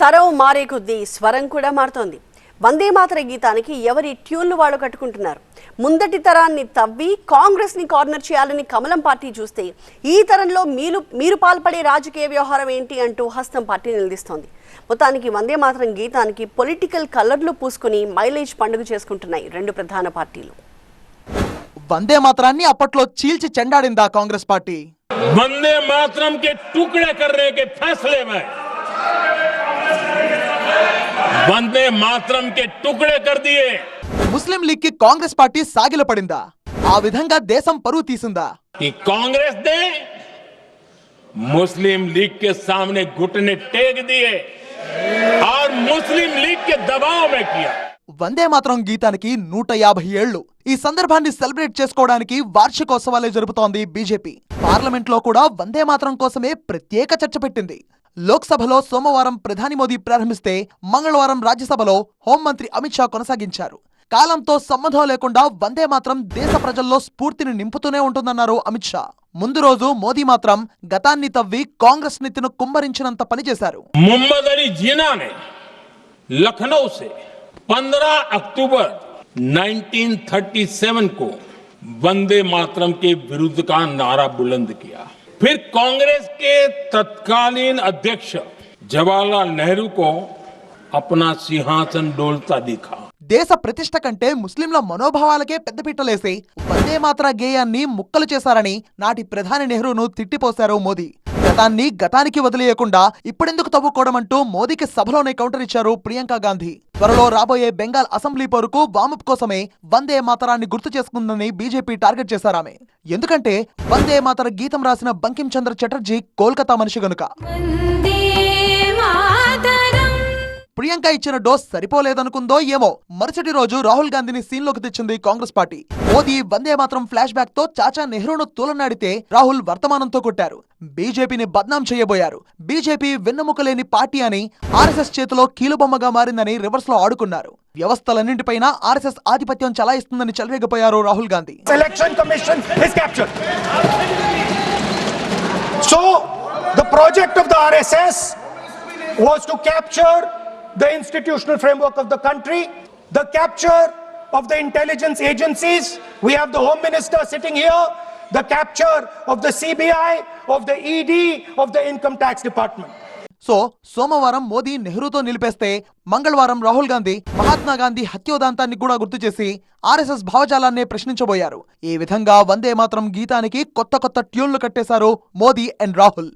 తరం మారే కొద్దీ స్వరం కూడా మారుతోంది. వందే మాతర గీతానికి ఎవరి ట్యూన్లు వాళ్ళు కట్టుకుంటున్నారు? ముందటి తరాన్ని తవ్వి కాంగ్రెస్ని కార్నర్ చేయాలని కమలం పార్టీ చూస్తే ఈ తరంలో మీరు మీరు పాల్పడే రాజకీయ వ్యవహారం ఏంటి అంటూ హస్తం పార్టీ నిలదీస్తోంది. మొత్తానికి వందే మాతరం గీతానికి పొలిటికల్ కలర్లు పూసుకుని మైలేజ్ పండుగ చేసుకుంటున్నాయి రెండు ప్రధాన పార్టీలు. వందే మాత్రాన్ని అప్పట్లో చీల్చి చెండాడిందా కాంగ్రెస్ పార్టీ? వందే మాత్రం కే టుకడే కర్రే కే में वंदे मातरम के टुकड़े कर दिए ముస్లిం లీగ్ కి కాంగ్రెస్ పార్టీ సాగిలపడిందా ఆ విధంగా దేశం పరువు తీసిందా कि कांग्रेस ने मुस्लिम लीग के सामने घुटने टेक दिए और मुस्लिम लीग के दबाव में किया వందే మాత్రం గీతానికి నూట యాభై ఏళ్ళు ఈ సందర్భాన్ని సెలబ్రేట్ చేసుకోవడానికి వార్షికోత్సవాలే జరుపుతోంది బీజేపీ. పార్లమెంట్లో కూడా వందే మాత్రం కోసమే ప్రత్యేక చర్చ పెట్టింది. లోక్సభలో సోమవారం ప్రధాని మోదీ ప్రారంభిస్తే మంగళవారం రాజ్యసభలో హోంమంత్రి అమిత్ షా కొనసాగించారు. కాలంతో సంబంధం లేకుండా వందే మాత్రం దేశ ప్రజల్లో స్ఫూర్తిని నింపుతూనే ఉంటుందన్నారు అమిత్ షా. ముందు రోజు మోదీ మాత్రం గతాన్ని తవ్వి కాంగ్రెస్ నెత్తిను కుమ్మరించినంత పనిచేశారు లఖనౌ अली जीना ने लखनऊ से 15 अक्टूबर 1937 को वंदे मातरम के विरुद्ध का नारा बुलंद किया फिर कांग्रेस के तत्कालीन अध्यक्ष जवाहरलाल नेहरू को अपना सिंहासन डोलता दिखा దేశ ప్రతిష్ట కంటే ముస్లింల మనోభావాలకే పెద్దపీటలేసి వందే మాత్ర గేయాన్ని ముక్కలు చేశారని నాటి ప్రధాని నెహ్రూను తిట్టిపోశారు మోదీ గతాన్ని గతానికి వదిలేయకుండా ఇప్పుడెందుకు తవ్వుకోవడం అంటూ మోదీకి సభలోనే కౌంటర్ ఇచ్చారు ప్రియాంక గాంధీ త్వరలో రాబోయే బెంగాల్ అసెంబ్లీ పోరుకు వామప్ కోసమే వందే మాతరాన్ని గుర్తు చేసుకుందని బీజేపీ టార్గెట్ చేశారామె. ఎందుకంటే వందే మాతర గీతం రాసిన బంకిం చంద్ర చటర్జీ కోల్కతా మనిషి గనుక. ప్రియాంక ఇచ్చిన డోస్ సరిపోలేదనుకుందో ఏమో. మరుసటి రోజు రాహుల్ గాంధీని సీన్లోకి తెచ్చింది కాంగ్రెస్ పార్టీ. మోదీ వందే మాత్రం ఫ్లాష్ బ్యాక్తో చాచా నెహ్రూను తూలనాడితే రాహుల్ వర్తమానంతో కొట్టారు. బీజేపీని బద్నాం చేయబోయారు. బీజేపీ వెన్నెముకలేని పార్టీ అని ఆర్ఎస్ఎస్ చేతిలో కీలుబొమ్మగా మారిందని రివర్స్లో ఆడుకున్నారు. వ్యవస్థలన్నింటిపైన ఆర్ఎస్ఎస్ ఆధిపత్యం చలాయిస్తుందని చెలరేగిపోయారు Rahul Gandhi. Election Commission is the So, the project of the RSS was to capture the institutional framework of the country, the capture of the intelligence agencies. We have the Home Minister sitting here, the capture of the CBI, of the ED, of the Income Tax Department. So సోమవారం మోదీ నెహ్రూతో నిలిపేస్తే మంగళవారం రాహుల్ గాంధీ మహాత్మా గాంధీ హత్యోదాంతాన్ని కూడా గుర్తు చేసి RSS భావజాలాన్నే ప్రశ్నించబోయారు ఈ విధంగా వందే మాత్రం గీతానికి కొత్త కొత్త ట్యూన్లు కట్టేశారు మోదీ అండ్ రాహుల్